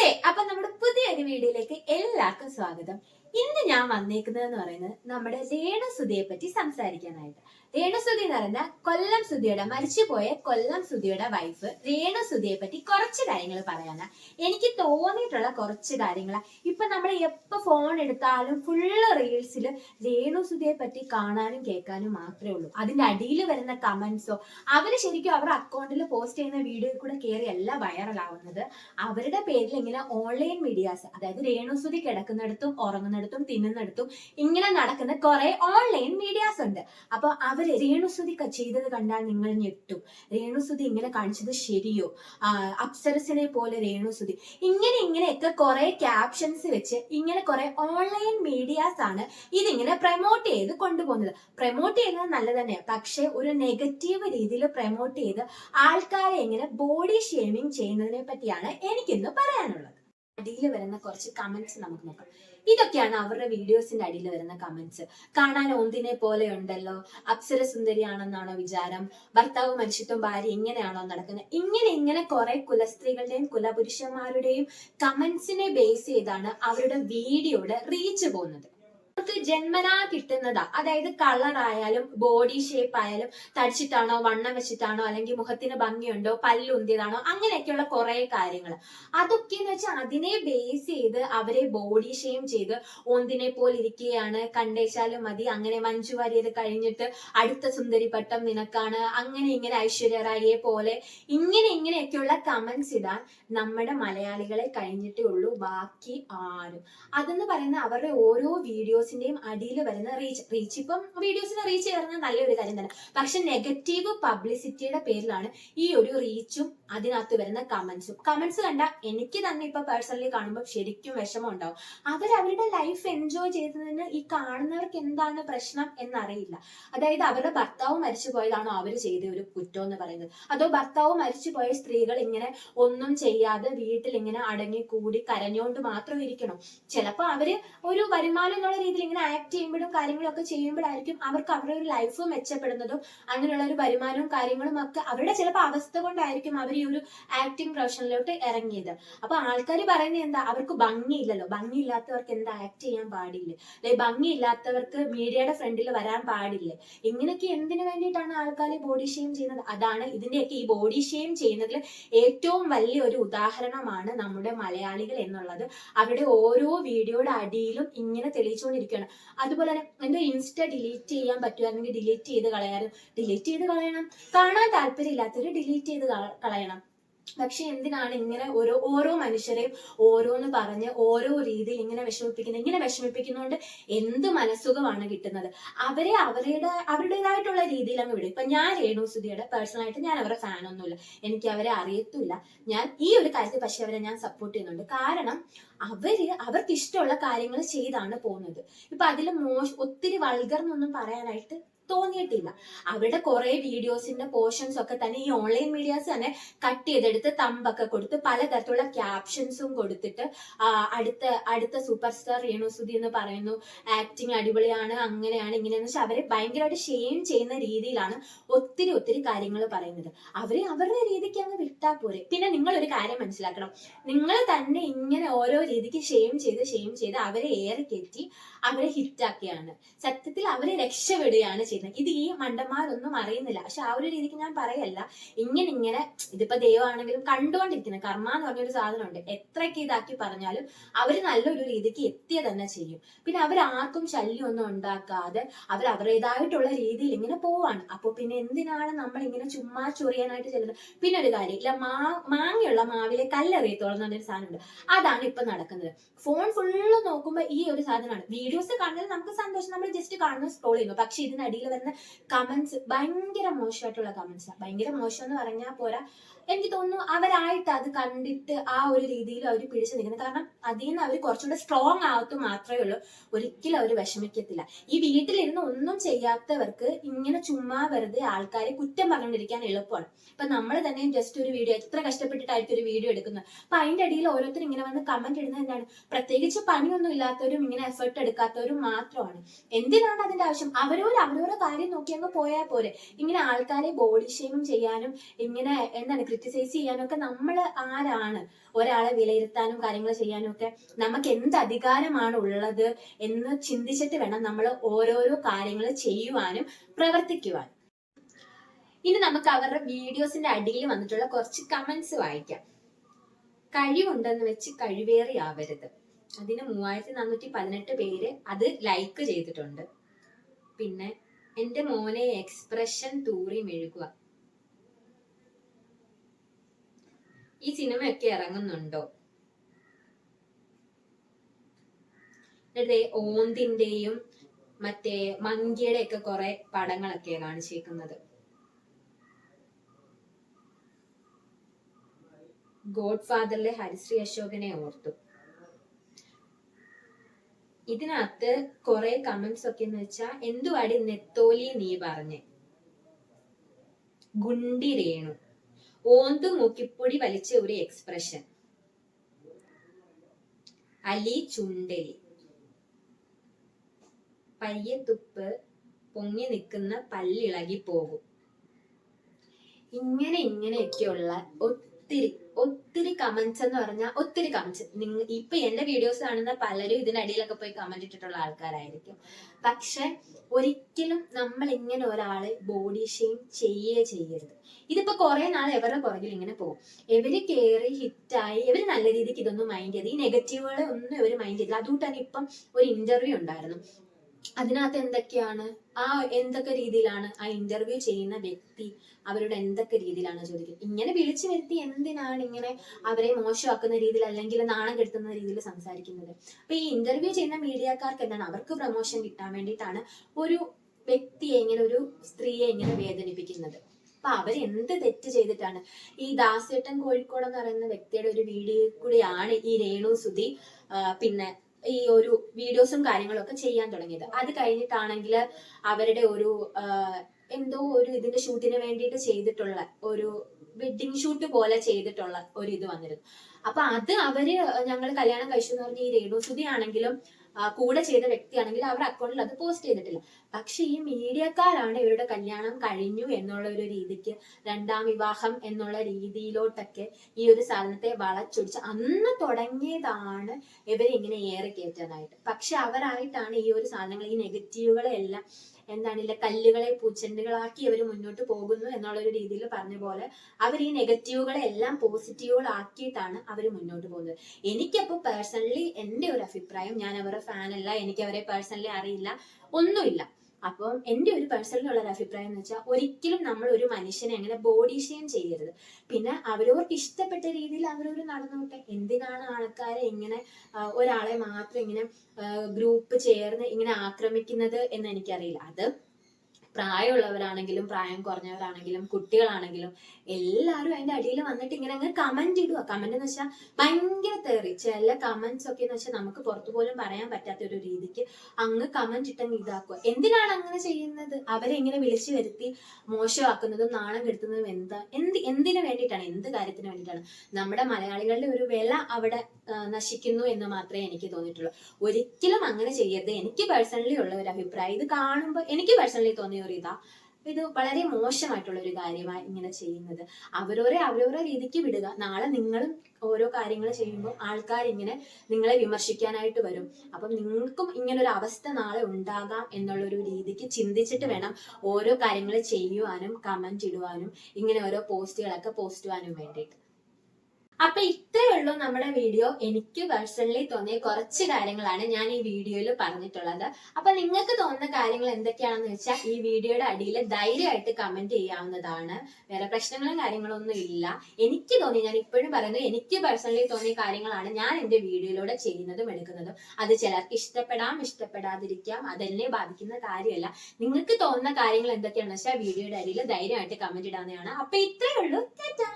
അതെ അപ്പൊ നമ്മുടെ പുതിയൊരു വീഡിയോയിലേക്ക് എല്ലാവർക്കും സ്വാഗതം. ഇന്ന് ഞാൻ വന്നേക്കുന്നത് എന്ന് പറയുന്നത് നമ്മുടെ രേണുസുതിയെ പറ്റി സംസാരിക്കാനായിട്ട്. രേണുസുതി എന്ന് പറയുന്ന കൊല്ലം സുധിയുടെ മരിച്ചുപോയ കൊല്ലം സുധിയുടെ വൈഫ് രേണുസുതിയെ പറ്റി കുറച്ച് കാര്യങ്ങൾ പറയാനാ. എനിക്ക് തോന്നിയിട്ടുള്ള കുറച്ച് കാര്യങ്ങൾ ഇപ്പൊ നമ്മൾ എപ്പോ ഫോൺ എടുത്താലും ഫുള്ള് റീൽസിൽ രേണുസുതിയെ പറ്റി കാണാനും കേൾക്കാനും മാത്രമേ ഉള്ളൂ. അതിന്റെ അടിയിൽ വരുന്ന കമന്റ്സോ അവർ ശരിക്കും അവരുടെ അക്കൗണ്ടിൽ പോസ്റ്റ് ചെയ്യുന്ന വീഡിയോയിൽ കൂടെ കയറി അല്ല വൈറലാവുന്നത് അവരുടെ പേരിൽ ഇങ്ങനെ ഓൺലൈൻ മീഡിയാസ് അതായത് രേണുസുതി കിടക്കുന്നിടത്തും ഉറങ്ങുന്നിടത്തും തിന്നുന്നിടത്തും ഇങ്ങനെ നടക്കുന്ന കുറെ ഓൺലൈൻ മീഡിയാസ് ഉണ്ട്. അപ്പൊ അവർ രേണുസുതി ചെയ്തത് കണ്ടാൽ നിങ്ങൾ ഞെട്ടും. രേണുസുതി ഇങ്ങനെ കാണിച്ചത് ശരിയോ? അപ്സരസിനെ പോലെ രേണുസുതി ഇങ്ങനെ ഇങ്ങനെയൊക്കെ കുറെ ക്യാപ്ഷൻസ് വെച്ച് ഇങ്ങനെ കുറെ ഓൺലൈൻ മീഡിയാസ് ആണ് ഇതിങ്ങനെ പ്രൊമോട്ട് ചെയ്ത് കൊണ്ടുപോകുന്നത്. പ്രൊമോട്ട് ചെയ്യുന്നത് നല്ലത് പക്ഷെ ഒരു നെഗറ്റീവ് രീതിയിൽ പ്രൊമോട്ട് ചെയ്ത് ആൾക്കാരെ എങ്ങനെ ബോഡി ഷേമിങ് ചെയ്യുന്നതിനെ പറ്റിയാണ് എനിക്കിന്ന് പറയാനുള്ളത്. അടിയിൽ വരുന്ന കുറച്ച് കമന്റ്സ് നമുക്ക് നോക്കാം. ഇതൊക്കെയാണ് അവരുടെ വീഡിയോസിന്റെ അടിയിൽ വരുന്ന കമന്റ്സ് കാണാൻ ഒന്നിനെ പോലെ ഉണ്ടല്ലോ. അപ്സര സുന്ദരിയാണെന്നാണോ വിചാരം? ഭർത്താവ് മനുഷ്യത്വം ഭാര്യ ഇങ്ങനെയാണോ നടക്കുന്നത്? ഇങ്ങനെ ഇങ്ങനെ കുറെ കുലസ്ത്രീകളുടെയും കുലപുരുഷന്മാരുടെയും കമന്റ്സിനെ ബേസ് ചെയ്താണ് അവരുടെ വീഡിയോയുടെ റീച്ച് പോകുന്നത്. നമുക്ക് ജന്മനാ കിട്ടുന്നതാ. അതായത് കളർ ആയാലും ബോഡി ഷേപ്പ് ആയാലും തടിച്ചിട്ടാണോ വണ്ണം വെച്ചിട്ടാണോ അല്ലെങ്കിൽ മുഖത്തിന് ഭംഗിയുണ്ടോ പല്ലുന്തിയതാണോ അങ്ങനെയൊക്കെയുള്ള കുറെ കാര്യങ്ങൾ അതൊക്കെ എന്ന് വെച്ചാൽ അതിനെ ബേസ് ചെയ്ത് അവരെ ബോഡി ഷെയിം ചെയ്ത് ഒന്നിനെ പോലെ ഇരിക്കുകയാണ്. കണ്ടേച്ചാലും മതി. അങ്ങനെ മഞ്ജു വാര്യർ കഴിഞ്ഞിട്ട് അടുത്ത സുന്ദരി പട്ടം നിനക്കാണ്. അങ്ങനെ ഇങ്ങനെ ഐശ്വര്യ റായിയെ പോലെ ഇങ്ങനെ ഇങ്ങനെയൊക്കെയുള്ള കമന്റ്സ് ഇടാൻ നമ്മുടെ മലയാളികളെ കഴിഞ്ഞിട്ടേ ഉള്ളൂ. ബാക്കി ആരും. അതെന്ന് പറയുന്ന അവരുടെ ഓരോ വീഡിയോസിന്റെയും അടിയിൽ വരുന്ന റീച്ച് റീച്ച് ഇപ്പം വീഡിയോസിന് റീച്ച് കയറുന്നത് നല്ലൊരു കാര്യം തന്നെ. പക്ഷെ നെഗറ്റീവ് പബ്ലിസിറ്റിയുടെ പേരിലാണ് ഈ ഒരു റീച്ചും അതിനകത്ത് വരുന്ന കമന്റ്സും കമന്റ്സ് കണ്ട എനിക്ക് തന്നെ ഇപ്പൊ പേഴ്സണലി കാണുമ്പോൾ ശരിക്കും വിഷമം ഉണ്ടാവും. അവർ അവരുടെ ലൈഫ് എൻജോയ് ചെയ്തതിന് ഈ കാണുന്നവർക്ക് എന്താണ് പ്രശ്നം എന്നറിയില്ല. അതായത് അവരുടെ ഭർത്താവ് മരിച്ചു പോയതാണോ അവർ ചെയ്ത ഒരു കുറ്റം എന്ന് പറയുന്നത്. അതോ ഭർത്താവ് മരിച്ചു പോയ സ്ത്രീകൾ ഇങ്ങനെ ഒന്നും ചെയ്യാതെ വീട്ടിൽ ഇങ്ങനെ അടങ്ങി കൂടി കരഞ്ഞുകൊണ്ട് മാത്രം ഇരിക്കണം? ചിലപ്പോൾ അവർ ഒരു വരുമാനം എന്നുള്ള രീതിയിൽ ഇങ്ങനെ ആക്ട് ചെയ്യുമ്പോഴും കാര്യങ്ങളും ഒക്കെ ചെയ്യുമ്പോഴായിരിക്കും അവർക്ക് അവരുടെ ഒരു ലൈഫ് മെച്ചപ്പെടുന്നതും അങ്ങനെയുള്ള ഒരു വരുമാനവും കാര്യങ്ങളും ഒക്കെ അവരുടെ ചിലപ്പോൾ അവസ്ഥ കൊണ്ടായിരിക്കും അവർ ഈ ഒരു ആക്ടിങ് പ്രൊഫഷനിലോട്ട് ഇറങ്ങിയത്. അപ്പൊ ആൾക്കാർ പറയുന്നത് എന്താ? അവർക്ക് ഭംഗിയില്ലല്ലോ. ഭംഗിയില്ലാത്തവർക്ക് എന്താ ആക്ട് ചെയ്യാൻ പാടില്ലേ? അല്ലെ ഭംഗിയില്ലാത്തവർക്ക് മീഡിയയുടെ ഫ്രണ്ടിൽ വരാൻ പാടില്ലേ? ഇങ്ങനെയൊക്കെ എന്തിനു വേണ്ടിയിട്ടാണ് ആൾക്കാർ ബോഡി ഷെയിം ചെയ്യുന്നത്? അതാണ് ഇതിന്റെയൊക്കെ ഈ ബോഡി ഷെയിം ചെയ്യുന്നതിൽ ഏറ്റവും വലിയ ഒരു ഉദാഹരണമാണ് നമ്മുടെ മലയാളികൾ എന്നുള്ളത്. അവരുടെ ഓരോ വീഡിയോയുടെ അടിയിലും ഇങ്ങനെ തെളിയിച്ചുകൊണ്ടിരിക്കുകയാണ് അതുപോലെ തന്നെ എന്തോ ഇൻസ്റ്റ ഡിലീറ്റ് ചെയ്യാൻ പറ്റുമായിരുന്നെങ്കിൽ ഡിലീറ്റ് ചെയ്ത് കളയാറ് ഡിലീറ്റ് ചെയ്ത് കളയണം. കാണാൻ താല്പര്യമില്ലാത്തവർ ഡിലീറ്റ് ചെയ്ത് കള- കളയണം. പക്ഷെ എന്തിനാണ് ഇങ്ങനെ ഓരോ ഓരോ മനുഷ്യരെയും ഓരോന്ന് പറഞ്ഞ് ഓരോ രീതിയിൽ ഇങ്ങനെ വിഷമിപ്പിക്കുന്നത് ഇങ്ങനെ വിഷമിപ്പിക്കുന്നതുകൊണ്ട് എന്ത് മനസ്സുഖമാണ് കിട്ടുന്നത്? അവരെ അവരുടെ അവരുടേതായിട്ടുള്ള അങ്ങ് വിടും. ഇപ്പൊ ഞാൻ രേണു സുധിയുടെ പേഴ്സണൽ ആയിട്ട് ഞാൻ അവരുടെ ഫാൻ ഒന്നുമില്ല. എനിക്ക് അവരെ അറിയത്തില്ല ഞാൻ ഈ ഒരു കാര്യത്തിൽ പക്ഷെ അവരെ ഞാൻ സപ്പോർട്ട് ചെയ്യുന്നുണ്ട്. കാരണം അവർ അവർക്ക് ഇഷ്ടമുള്ള കാര്യങ്ങൾ ചെയ്താണ് പോകുന്നത്. ഇപ്പൊ അതിൽ മോശം ഒത്തിരി വൾഗർ എന്നൊന്നും പറയാനായിട്ട് തോന്നിയിട്ടില്ല. അവരുടെ കുറെ വീഡിയോസിന്റെ പോർഷൻസ് ഒക്കെ തന്നെ ഈ ഓൺലൈൻ മീഡിയാസ് തന്നെ കട്ട് ചെയ്തെടുത്ത് തമ്പൊക്കെ കൊടുത്ത് പലതരത്തിലുള്ള ക്യാപ്ഷൻസും കൊടുത്തിട്ട് അടുത്ത അടുത്ത സൂപ്പർ സ്റ്റാർ രേണുസുതി എന്ന് പറയുന്നു ആക്ടിങ് അടിപൊളിയാണ് അങ്ങനെയാണ് ഇങ്ങനെയെന്ന് വെച്ചാൽ അവരെ ഭയങ്കരമായിട്ട് ഷെയിം ചെയ്യുന്ന രീതിയിലാണ് ഒത്തിരി ഒത്തിരി കാര്യങ്ങൾ പറയുന്നത്. അവരെ അവരുടെ രീതിക്ക് അങ്ങ് വിട്ടാ പോരെ. പിന്നെ നിങ്ങൾ ഒരു കാര്യം മനസ്സിലാക്കണം. നിങ്ങൾ തന്നെ ഇങ്ങനെ ഓരോ രീതിക്ക് ഷെയിം ചെയ്ത് ഷെയിം ചെയ്ത് അവരെ ഏറെ കയറ്റി അവരെ ഹിറ്റാക്കിയാണ് സത്യത്തിൽ അവരെ രക്ഷപ്പെടുകയാണ് ചെയ്യുന്നത്. ഇത് ഈ മണ്ടന്മാരൊന്നും അറിയുന്നില്ല. പക്ഷെ ആ ഒരു രീതിക്ക് ഞാൻ പറയല്ല. ഇങ്ങനെ ഇങ്ങനെ ഇതിപ്പോ ദൈവമാണെങ്കിലും കണ്ടുകൊണ്ടിരിക്കുന്ന കർമ്മ എന്ന് പറഞ്ഞൊരു സാധനമുണ്ട്. എത്രയൊക്കെ ഇതാക്കി പറഞ്ഞാലും അവർ നല്ലൊരു രീതിക്ക് എത്തിയ തന്നെ ചെയ്യും. പിന്നെ അവർ ആർക്കും ശല്യം ഒന്നും ഉണ്ടാക്കാതെ അവർ അവരുടേതായിട്ടുള്ള രീതിയിൽ ഇങ്ങനെ പോവാണ്. അപ്പൊ പിന്നെ എന്തിനാണ് നമ്മൾ ഇങ്ങനെ ചുമ്മാ ചൊറിയാനായിട്ട് ചെല്ലുന്നത്? പിന്നെ ഒരു കാര്യം ഇല്ല മാ മാങ്ങയുള്ള മാവിലെ കല്ലെറിയത്തോളം എന്നൊരു സാധനമുണ്ട്. അതാണ് ഇപ്പൊ നടക്കുന്നത്. ഫോൺ ഫുള്ള് നോക്കുമ്പോൾ ഈ ഒരു സാധനമാണ്. വീഡിയോസ് കാണുന്നത് നമുക്ക് സന്തോഷം. നമ്മൾ ജസ്റ്റ് കാണുന്നു സ്ക്രോൾ ചെയ്യുന്നു. പക്ഷെ ഇതിനടിയിൽ വരുന്ന കമന്റ്സ് ഭയങ്കര മോശമായിട്ടുള്ള കമന്റ്സ് ഭയങ്കര മോശം എന്ന് പറഞ്ഞാൽ പോരാ. എനിക്ക് തോന്നുന്നു അവരായിട്ട് അത് കണ്ടിട്ട് ആ ഒരു രീതിയിൽ അവർ പിടിച്ചു നിൽക്കുന്നത്. കാരണം അതിൽ നിന്ന് അവർ കുറച്ചുകൂടെ സ്ട്രോങ് ആകത്തു മാത്രമേ ഉള്ളൂ. ഒരിക്കലും അവർ വിഷമിക്കത്തില്ല. ഈ വീട്ടിലിരുന്ന് ഒന്നും ചെയ്യാത്തവർക്ക് ഇങ്ങനെ ചുമ്മാ വെറുതെ ആൾക്കാരെ കുറ്റം പറഞ്ഞുകൊണ്ടിരിക്കാൻ എളുപ്പമാണ്. ഇപ്പൊ നമ്മൾ തന്നെ ജസ്റ്റ് ഒരു വീഡിയോ എത്ര കഷ്ടപ്പെട്ടിട്ടായിരിക്കും ഒരു വീഡിയോ എടുക്കുന്നത്? അപ്പൊ അതിന്റെ അടിയിൽ ഓരോരുത്തർ ഇങ്ങനെ വന്ന് കമന്റ് ഇടുന്നത് എന്താണ്? പ്രത്യേകിച്ച് പണിയൊന്നും ഇല്ലാത്തവരും ഇങ്ങനെ എഫേർട്ട് എടുക്കാത്തവരും മാത്രമാണ്. എന്തിനാണ് അതിന്റെ ആവശ്യം? അവരോട് അവരവരുടെ ഓരോരോ കാര്യം നോക്കി അങ്ങ് പോയാൽ പോരെ. ഇങ്ങനെ ആൾക്കാരെ ബോഡി ഷെയിമിങ് ചെയ്യാനും ഇങ്ങനെ എന്താണ് ക്രിറ്റിസൈസ് ചെയ്യാനും ഒക്കെ നമ്മൾ ആരാണ്? ഒരാളെ വിലയിരുത്താനും കാര്യങ്ങൾ ചെയ്യാനും ഒക്കെ നമുക്ക് എന്ത് അധികാരമാണ് ഉള്ളത് എന്ന് ചിന്തിച്ചിട്ട് വേണം നമ്മൾ ഓരോരോ കാര്യങ്ങൾ ചെയ്യുവാനും പ്രവർത്തിക്കുവാനും ഇനി നമുക്ക് അവരുടെ വീഡിയോസിന്റെ അടിയിൽ വന്നിട്ടുള്ള കുറച്ച് കമന്റ്സ് വായിക്കാം. കഴിവുണ്ടെന്ന് വെച്ച് കഴിവേറി ആവരുത്. അതിന് മൂവായിരത്തി നാനൂറ്റി പതിനെട്ട് പേര് അത് ലൈക്ക് ചെയ്തിട്ടുണ്ട്. പിന്നെ എന്റെ മോനെ എക്സ്പ്രഷൻ തൂറി മെഴുകുക. ഈ സിനിമയൊക്കെ ഇറങ്ങുന്നുണ്ടോ? ഓന്തിന്റെയും മറ്റേ മങ്കിയുടെ ഒക്കെ കുറെ പടങ്ങളൊക്കെ കാണിച്ചേക്കുന്നത്. ഗോഡ് ഫാദറിലെ ഹരിശ്രീ അശോകനെ ഓർത്തു. ഇതിനകത്ത് കുറെ കമന്റ്സ് ഒക്കെ എന്ന് വെച്ചാ എന്തുവാടി നെത്തോലി നീ പറഞ്ഞേ? ഗുണ്ടി രേണു. ഓന്തു മൂക്കിപ്പൊടി വലിച്ച ഒരു എക്സ്പ്രഷൻ അലി ചുണ്ടലി. പയ്യത്തുപ്പ് പൊങ്ങി നിൽക്കുന്ന പല്ലിളകി പോകും. ഇങ്ങനെ ഇങ്ങനെയൊക്കെയുള്ള ഒത്തിരി ഒത്തിരി കമന്റ്സ് എന്ന് പറഞ്ഞാൽ ഒത്തിരി കമന്റ്സ് നിങ്ങൾ ഇപ്പൊ എന്റെ വീഡിയോസ് കാണുന്ന പലരും ഇതിനടിയിലൊക്കെ പോയി കമന്റ് ഇട്ടിട്ടുള്ള ആൾക്കാരായിരിക്കും. പക്ഷെ ഒരിക്കലും നമ്മൾ ഇങ്ങനെ ഒരാളെ ബോഡി ഷെയിം ചെയ്യേ ചെയ്യരുത്. ഇതിപ്പോ കുറെ നാൾ എവരുടെ പുറകിൽ ഇങ്ങനെ പോകും. ഇവർ കയറി ഹിറ്റായി ഇവർ നല്ല രീതിക്ക് ഇതൊന്നും മൈൻഡ് ചെയ്ത് ഈ നെഗറ്റീവുകളെ ഒന്നും ഇവർ മൈൻഡ് ചെയ്തില്ല അതുകൊണ്ട് തന്നെ ഇപ്പം ഒരു ഇന്റർവ്യൂ ഉണ്ടായിരുന്നു. അതിനകത്ത് എന്തൊക്കെയാണ്? ആ എന്തൊക്കെ രീതിയിലാണ് ആ ഇന്റർവ്യൂ ചെയ്യുന്ന വ്യക്തി അവരോട് എന്തൊക്കെ രീതിയിലാണ് ചോദിക്കുന്നത് ഇങ്ങനെ വിളിച്ചു വരുത്തി എന്തിനാണ് ഇങ്ങനെ അവരെ മോശമാക്കുന്ന രീതിയിൽ അല്ലെങ്കിൽ നാണം കെടുത്തുന്ന രീതിയിൽ സംസാരിക്കുന്നത്? അപ്പൊ ഈ ഇന്റർവ്യൂ ചെയ്യുന്ന മീഡിയക്കാർക്ക് എന്താണ്? അവർക്ക് പ്രൊമോഷൻ കിട്ടാൻ വേണ്ടിയിട്ടാണ് ഒരു വ്യക്തിയെ ഇങ്ങനെ ഒരു സ്ത്രീയെ ഇങ്ങനെ വേദനിപ്പിക്കുന്നത്. അപ്പൊ അവർ എന്ത് തെറ്റ് ചെയ്തിട്ടാണ്? ഈ ദാസേട്ടൻ കോഴിക്കോട് എന്ന് പറയുന്ന വ്യക്തിയുടെ ഒരു വീഡിയോ കൂടിയാണ് ഈ രേണു സുധി പിന്നെ ഈ ഒരു വീഡിയോസും കാര്യങ്ങളൊക്കെ ചെയ്യാൻ തുടങ്ങിയത്. അത് കഴിഞ്ഞിട്ടാണെങ്കിൽ അവരുടെ ഒരു എന്തോ ഒരു ഇതിന്റെ ഷൂട്ടിന് വേണ്ടിയിട്ട് ചെയ്തിട്ടുള്ള ഒരു വെഡിങ് ഷൂട്ട് പോലെ ചെയ്തിട്ടുള്ള ഒരു ഇത് വന്നിരുന്നു. അപ്പൊ അത് അവർ ഞങ്ങൾ കല്യാണം കഴിച്ചു എന്ന് പറഞ്ഞ ഈ രേണുസുതി ആണെങ്കിലും കൂടെ ചെയ്ത വ്യക്തിയാണെങ്കിലും അവരുടെ അക്കൗണ്ടിൽ അത് പോസ്റ്റ് ചെയ്തിട്ടില്ല. പക്ഷെ ഈ മീഡിയക്കാരാണ് ഇവരുടെ കല്യാണം കഴിഞ്ഞു എന്നുള്ള ഒരു രീതിക്ക് രണ്ടാം വിവാഹം എന്നുള്ള രീതിയിലോട്ടൊക്കെ ഈ ഒരു സാധനത്തെ വളച്ചൊടിച്ച് അന്ന് തുടങ്ങിയതാണ് ഇവരിങ്ങനെ ഏറെ കയറ്റാനായിട്ട് പക്ഷെ അവരായിട്ടാണ് ഈ ഒരു സാധനങ്ങൾ ഈ നെഗറ്റീവുകളെ എല്ലാം എന്താണ് ഇല്ല കല്ലുകളെ പൂച്ചെണ്ടുകളാക്കി അവർ മുന്നോട്ട് പോകുന്നു എന്നുള്ള ഒരു രീതിയിൽ പറഞ്ഞ പോലെ അവർ ഈ നെഗറ്റീവുകളെ എല്ലാം പോസിറ്റീവുകളാക്കിയിട്ടാണ് അവർ മുന്നോട്ട് പോകുന്നത്. എനിക്കപ്പോൾ പേഴ്സണലി എന്റെ ഒരു അഭിപ്രായം ഞാൻ അവരുടെ ഫാനല്ല എനിക്ക് അവരെ പേഴ്സണലി അറിയില്ല ഒന്നുമില്ല. അപ്പം എന്റെ ഒരു പേഴ്സണലി ഉള്ള ഒരു അഭിപ്രായം എന്ന് വെച്ചാൽ ഒരിക്കലും നമ്മൾ ഒരു മനുഷ്യനെ അങ്ങനെ ബോഡി ഷെയിം ചെയ്യരുത്. പിന്നെ അവരവർക്ക് ഇഷ്ടപ്പെട്ട രീതിയിൽ അവരവർ നടന്നോട്ടെ. എന്തിനാണ് ആൾക്കാരെ ഇങ്ങനെ ഒരാളെ മാത്രം ഇങ്ങനെ ഗ്രൂപ്പ് ചേർന്ന് ഇങ്ങനെ ആക്രമിക്കുന്നത് എന്ന് എനിക്കറിയില്ല. അത് പ്രായമുള്ളവരാണെങ്കിലും പ്രായം കുറഞ്ഞവരാണെങ്കിലും കുട്ടികളാണെങ്കിലും എല്ലാവരും അതിന്റെ അടിയിൽ വന്നിട്ട് ഇങ്ങനെ അങ്ങ് കമന്റ് ഇടുക. കമന്റ് എന്ന് വെച്ചാൽ ഭയങ്കര തേറി. ചില കമന്റ്സ് ഒക്കെ എന്ന് വെച്ചാൽ നമുക്ക് പുറത്തു പോലും പറയാൻ പറ്റാത്ത ഒരു രീതിക്ക് അങ്ങ് കമന്റ് ഇട്ടങ്ങ് ഇതാക്കുക. എന്തിനാണ് അങ്ങനെ ചെയ്യുന്നത്? അവരെ ഇങ്ങനെ വിളിച്ചു വരുത്തി മോശമാക്കുന്നതും നാണം കെടുത്തുന്നതും എന്താ? എന്ത് എന്തിനു വേണ്ടിയിട്ടാണ്? എന്ത് കാര്യത്തിന് വേണ്ടിയിട്ടാണ്? നമ്മുടെ മലയാളികളുടെ ഒരു വില അവിടെ നശിക്കുന്നു എന്ന് മാത്രമേ എനിക്ക് തോന്നിയിട്ടുള്ളൂ. ഒരിക്കലും അങ്ങനെ ചെയ്യരുത്. എനിക്ക് പേഴ്സണലി ഉള്ള ഒരു അഭിപ്രായം. ഇത് കാണുമ്പോൾ എനിക്ക് പേഴ്സണലി തോന്നിയ ഒരു ഇതാ. ഇത് വളരെ മോശമായിട്ടുള്ള ഒരു കാര്യമാണ് ഇങ്ങനെ ചെയ്യുന്നത്. അവരോരെ അവരോരോ രീതിക്ക് വിടുക. നാളെ നിങ്ങളും ഓരോ കാര്യങ്ങൾ ചെയ്യുമ്പോൾ ആൾക്കാർ ഇങ്ങനെ നിങ്ങളെ വിമർശിക്കാനായിട്ട് വരും. അപ്പം നിങ്ങൾക്കും ഇങ്ങനെ ഒരു അവസ്ഥ നാളെ ഉണ്ടാകാം എന്നുള്ളൊരു രീതിക്ക് ചിന്തിച്ചിട്ട് വേണം ഓരോ കാര്യങ്ങൾ ചെയ്യുവാനും കമന്റ് ഇടുവാനും ഇങ്ങനെ ഓരോ പോസ്റ്റുകളൊക്കെ പോസ്റ്റ് ചെയ്യാനും വേണ്ടിയിട്ട്. അപ്പൊ ഇത്രയേ ഉള്ളൂ നമ്മുടെ വീഡിയോ. എനിക്ക് പേഴ്സണലി തോന്നിയ കുറച്ച് കാര്യങ്ങളാണ് ഞാൻ ഈ വീഡിയോയിൽ പറഞ്ഞിട്ടുള്ളത്. അപ്പൊ നിങ്ങൾക്ക് തോന്നുന്ന കാര്യങ്ങൾ എന്തൊക്കെയാണെന്ന് വെച്ചാൽ ഈ വീഡിയോയുടെ അടിയിൽ ധൈര്യമായിട്ട് കമന്റ് ചെയ്യാവുന്നതാണ്. വേറെ പ്രശ്നങ്ങളും കാര്യങ്ങളും ഒന്നും ഇല്ല. എനിക്ക് തോന്നി ഞാൻ ഇപ്പോഴും പറയുന്നത് എനിക്ക് പേഴ്സണലി തോന്നിയ കാര്യങ്ങളാണ് ഞാൻ എന്റെ വീഡിയോയിലൂടെ ചെയ്യുന്നതും എടുക്കുന്നതും. അത് ചിലർക്ക് ഇഷ്ടപ്പെടാം ഇഷ്ടപ്പെടാതിരിക്കാം അതെന്നെ ബാധിക്കുന്ന കാര്യമല്ല. നിങ്ങൾക്ക് തോന്നുന്ന കാര്യങ്ങൾ എന്തൊക്കെയാണെന്ന് വെച്ചാൽ വീഡിയോയുടെ അടിയിൽ ധൈര്യമായിട്ട് കമന്റ് ഇടാവുന്നതാണ്. അപ്പൊ ഇത്രയേ ഉള്ളൂ. ടാറ്റാ.